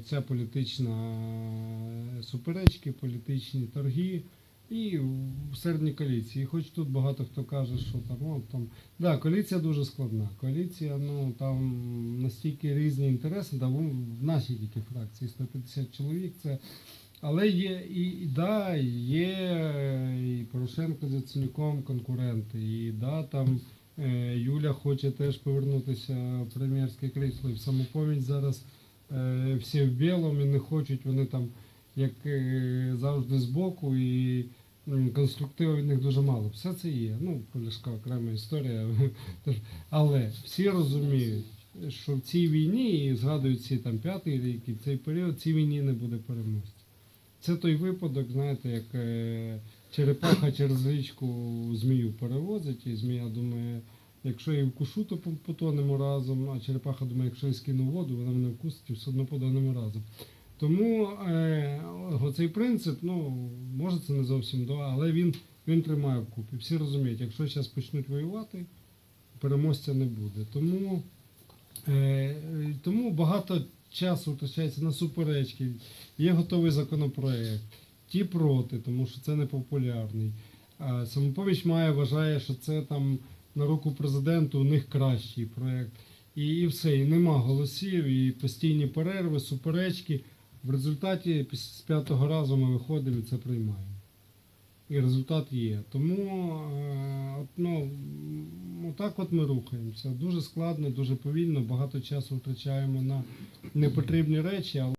це політична суперечки, політичні торги і всередині коаліції. Хоч тут багато хто каже, що там, о, там, да, коаліція дуже складна. Коаліція, ну там настільки різні інтереси, да, в в нашій тільки фракції 150 чоловік. Це але є і, і да, є і Порошенко з Яценюком конкуренти, і да, там е, Юля хоче теж повернутися в прем'єрське крісло, і в самопоміч зараз е, всі в білому і не хочуть, вони там, як е, завжди, збоку, і конструктиву від них дуже мало. Все це є. Ну, Полішка окрема історія. Але всі розуміють, що в цій війні, і згадують ці там п'ятий рік, і цей період, цій війні не буде переможця. Це той випадок, знаєте, як е, черепаха через річку змію перевозить, і змія думає, якщо я вкушу, то по- потонемо разом, а черепаха думає, якщо я скину воду, вона мене вкусить і все одно потонемо разом. Тому е, оцей принцип, ну, може це не зовсім до, але він, він тримає вкупі. Всі розуміють, якщо зараз почнуть воювати, переможця не буде. Тому, е, тому багато часу втрачається на суперечки. Є готовий законопроект, ті проти, тому що це не популярний. Самопоміч має вважає, що це там на руку президенту у них кращий проект. І, все, і нема голосів, і постійні перерви, суперечки. В результаті з п'ятого разу ми виходимо і це приймаємо. І результат є. Тому е, ну, отак от ми рухаємося. Дуже складно, дуже повільно, багато часу втрачаємо на непотрібні речі, але